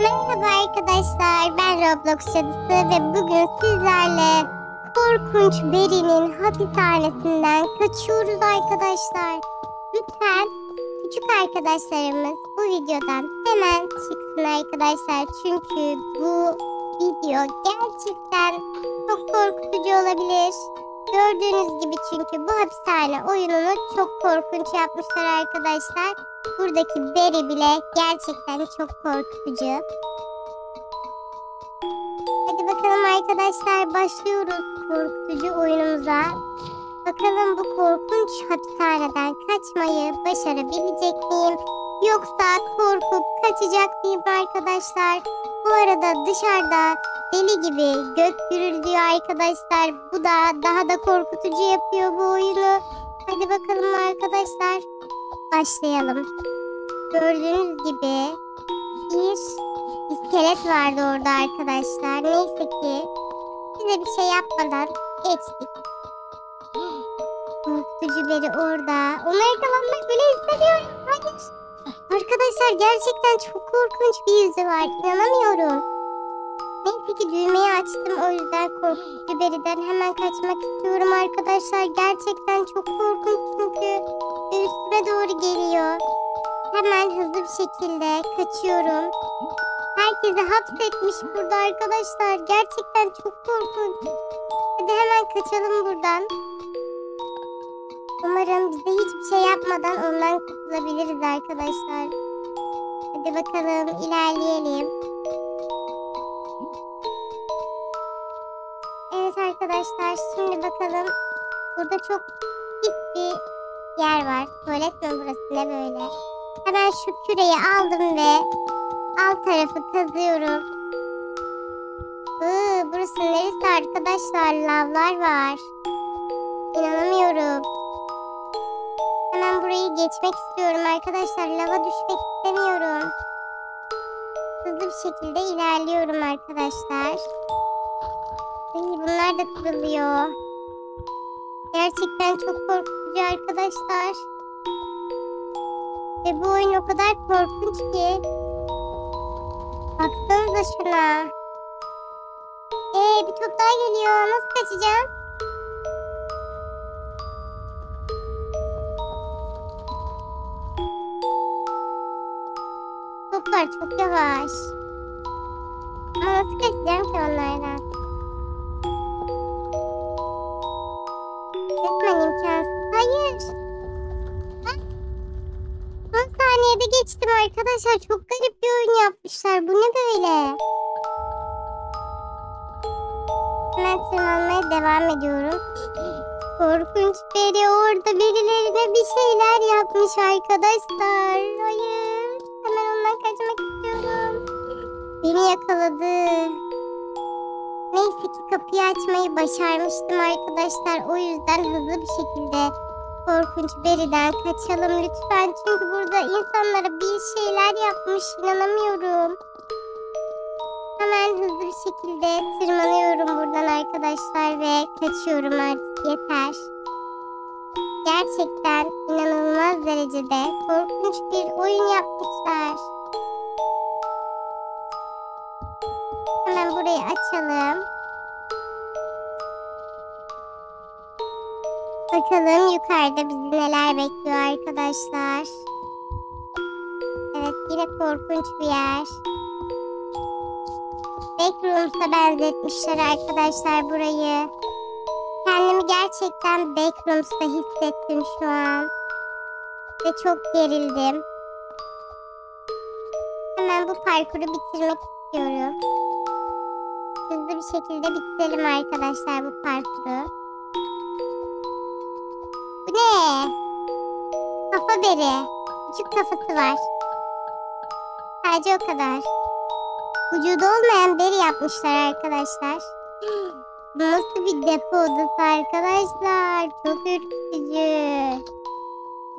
Merhaba arkadaşlar, ben Roblox Cadısı ve bugün sizlerle korkunç Beri'nin hapishanesinden kaçıyoruz arkadaşlar. Lütfen küçük arkadaşlarımız bu videodan hemen çıksın arkadaşlar. Çünkü bu video gerçekten çok korkutucu olabilir. Gördüğünüz gibi çünkü bu hapishane oyununu çok korkunç yapmışlar arkadaşlar. Buradaki Berry bile gerçekten çok korkutucu. Hadi bakalım arkadaşlar başlıyoruz korkutucu oyunumuza. Bakalım bu korkunç hapishaneden kaçmayı başarabilecek miyim? Yoksa korkup kaçacak mıyım arkadaşlar? Bu arada dışarıda deli gibi gök gürültüyor arkadaşlar. Bu da daha da korkutucu yapıyor bu oyunu. Hadi bakalım arkadaşlar. Başlayalım. Gördüğünüz gibi bir iskelet vardı orada arkadaşlar. Neyse ki bize bir şey yapmadan geçtik. Korkutucu biri orada. Ona yakalanmak bile istemiyorum. Hayır. Arkadaşlar gerçekten çok korkunç bir yüzü var. İnanamıyorum. Neyse ki düğmeyi açtım o yüzden korkutucu beriden hemen kaçmak istiyorum arkadaşlar. Gerçekten çok korkunç çünkü üstüme doğru geliyor. Hemen hızlı bir şekilde kaçıyorum. Herkesi hapsetmiş burada arkadaşlar. Gerçekten çok korkunç. Hadi hemen kaçalım buradan. Umarım bize hiçbir şey yapmadan ondan kurtulabiliriz arkadaşlar. Hadi bakalım ilerleyelim. Evet arkadaşlar şimdi bakalım. Burada çok pis bir yer var. Tuvalet mi burası ne böyle? Hemen şu küreyi aldım ve alt tarafı kazıyorum. Iı, burası neresi arkadaşlar? Lavlar var. İnanamıyorum. Hemen burayı geçmek istiyorum arkadaşlar. Lava düşmek istemiyorum. Hızlı bir şekilde ilerliyorum arkadaşlar. Ay, bunlar da kırılıyor. Gerçekten çok korkutucu arkadaşlar. Ve bu oyun o kadar korkunç ki. Baksanıza şuna. Ee bir top daha geliyor. Nasıl kaçacağım? Toplar çok yavaş. Ama nasıl kaçacağım ki onlardan? Resmen imkansız. Hayır. Ah! Son saniyede geçtim arkadaşlar. Çok garip bir oyun yapmışlar. Bu ne böyle? Hemen tırmanmaya devam ediyorum. Korkunç biri orada birilerine bir şeyler yapmış arkadaşlar. Hayır. Ondan kaçmak istiyorum. Beni yakaladı. Neyse ki kapıyı açmayı başarmıştım arkadaşlar. O yüzden hızlı bir şekilde korkunç beriden kaçalım lütfen. Çünkü burada insanlara bir şeyler yapmış. inanamıyorum. Hemen hızlı bir şekilde tırmanıyorum buradan arkadaşlar ve kaçıyorum artık yeter. Gerçekten inanılmaz derecede korkunç bir oyun yapmışlar. Hemen burayı açalım. Bakalım yukarıda bizi neler bekliyor arkadaşlar. Evet yine korkunç bir yer. Backrooms'a benzetmişler arkadaşlar burayı. Kendimi gerçekten Backrooms'ta hissettim şu an. Ve çok gerildim. Hemen bu parkuru bitirmek istiyorum. Hızlı bir şekilde bitirelim arkadaşlar bu parkuru. Bu ne? Kafa beri. Küçük kafası var. Sadece o kadar. Vücudu olmayan beri yapmışlar arkadaşlar. Nasıl bir depo odası arkadaşlar? Çok ürkütücü.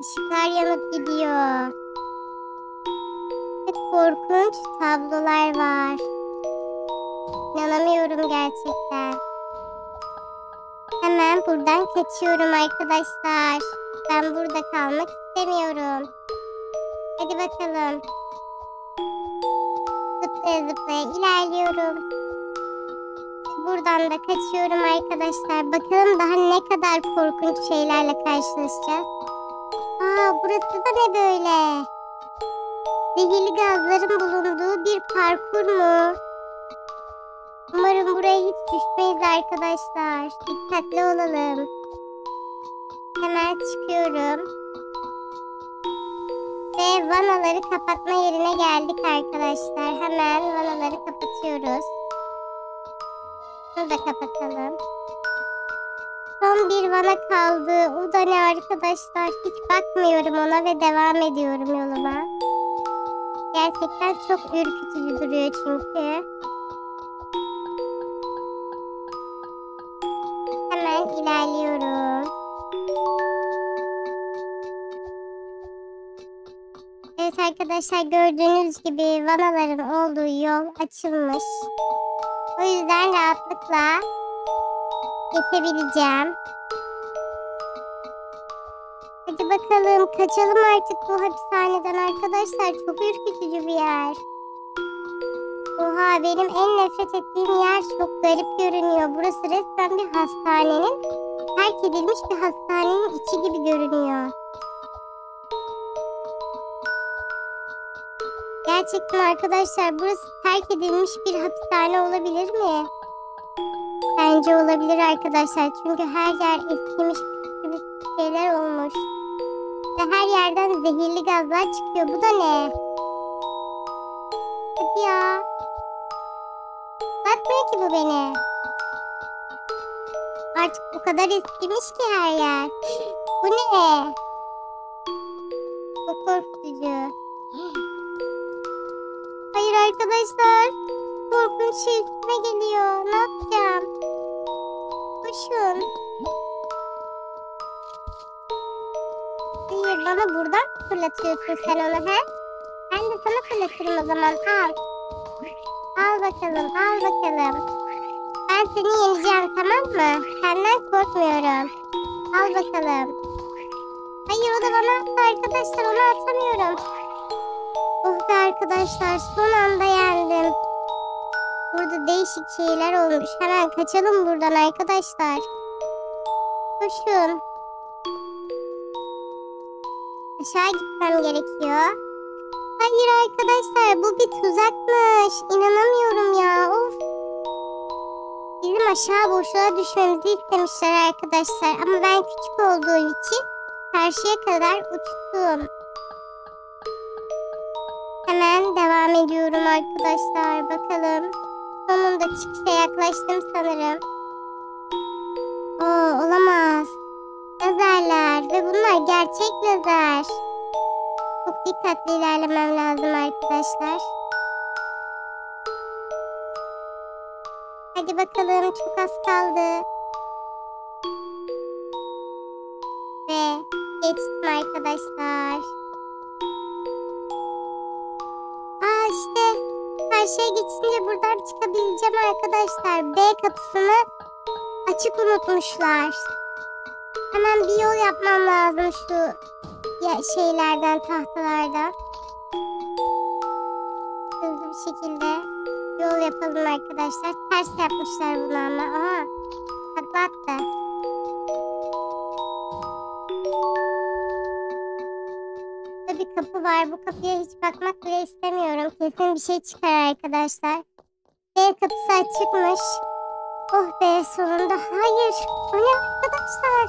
Işıklar yanıp gidiyor. Ve korkunç tablolar var. İnanamıyorum gerçekten. Hemen buradan kaçıyorum arkadaşlar. Ben burada kalmak istemiyorum. Hadi bakalım. zıplaya zıplaya ilerliyorum. Buradan da kaçıyorum arkadaşlar. Bakalım daha ne kadar korkunç şeylerle karşılaşacağız. Aa burası da ne böyle? Zehirli gazların bulunduğu bir parkur mu? Umarım buraya hiç düşmeyiz arkadaşlar. Dikkatli olalım. Hemen çıkıyorum. Ve vanaları kapatma yerine geldik arkadaşlar. Hemen vanaları kapatıyoruz. Bunu da kapatalım. Son bir vana kaldı. O da ne arkadaşlar? Hiç bakmıyorum ona ve devam ediyorum yoluma. Gerçekten çok ürkütücü duruyor çünkü. Arkadaşlar gördüğünüz gibi vanaların olduğu yol açılmış. O yüzden rahatlıkla geçebileceğim. Hadi bakalım kaçalım artık bu hapishaneden arkadaşlar. Çok ürkütücü bir yer. Oha benim en nefret ettiğim yer çok garip görünüyor. Burası resmen bir hastanenin terk edilmiş bir hastanenin içi gibi görünüyor. Gerçekten arkadaşlar burası terk edilmiş bir hapishane olabilir mi? Bence olabilir arkadaşlar. Çünkü her yer eskimiş gibi şeyler olmuş. Ve her yerden zehirli gazlar çıkıyor. Bu da ne? Hadi ya. Bakmıyor ki bu beni. Artık o kadar eskimiş ki her yer. Bu ne? Çok korkutucu. Arkadaşlar. Korkunç üstüme geliyor. Ne yapacağım? Koşun. Hayır bana buradan fırlatıyorsun sen onu he? Ben de sana fırlatırım o zaman. Al. Al bakalım al bakalım. Ben seni yeneceğim tamam mı? Senden korkmuyorum. Al bakalım. Hayır o da bana attı arkadaşlar onu atamıyorum. Oh be arkadaşlar son anda yendim. Burada değişik şeyler olmuş. Hemen kaçalım buradan arkadaşlar. Koşun. Aşağı gitmem gerekiyor. Hayır arkadaşlar bu bir tuzakmış. İnanamıyorum ya. Of. Bizim aşağı boşluğa düşmemizi istemişler arkadaşlar. Ama ben küçük olduğum için karşıya kadar uçtum. Hemen devam ediyorum arkadaşlar. Bakalım. Sonunda çıkışa yaklaştım sanırım. Oo olamaz. Lazerler ve bunlar gerçek lazer. Çok dikkatli ilerlemem lazım arkadaşlar. Hadi bakalım çok az kaldı. Ve geçtim arkadaşlar. Karşıya geçince buradan çıkabileceğim arkadaşlar. B kapısını açık unutmuşlar. Hemen bir yol yapmam lazım şu şeylerden tahtalardan. Hızlı bir şekilde yol yapalım arkadaşlar. Ters yapmışlar bunu ama. Aha takla var. Bu kapıya hiç bakmak bile istemiyorum. Kesin bir şey çıkar arkadaşlar. B kapısı açıkmış. Oh be sonunda. Hayır. O ne arkadaşlar?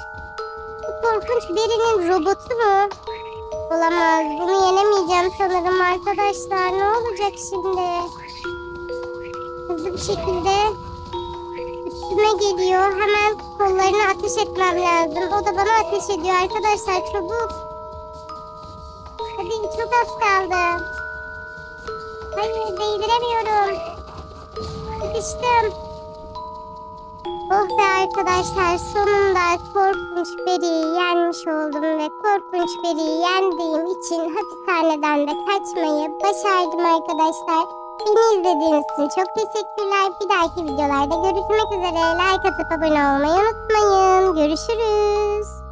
Bu korkunç birinin robotu mu? Olamaz. Bunu yenemeyeceğim sanırım arkadaşlar. Ne olacak şimdi? Hızlı bir şekilde üstüme geliyor. Hemen kollarını ateş etmem lazım. O da bana ateş ediyor arkadaşlar. Çabuk. Az kaldı. Hayır değdiremiyorum. Sıkıştım. Oh be arkadaşlar sonunda korkunç beriyi yenmiş oldum ve korkunç beriyi yendiğim için hapishaneden de kaçmayı başardım arkadaşlar. Beni izlediğiniz için çok teşekkürler. Bir dahaki videolarda görüşmek üzere. Like atıp abone olmayı unutmayın. Görüşürüz.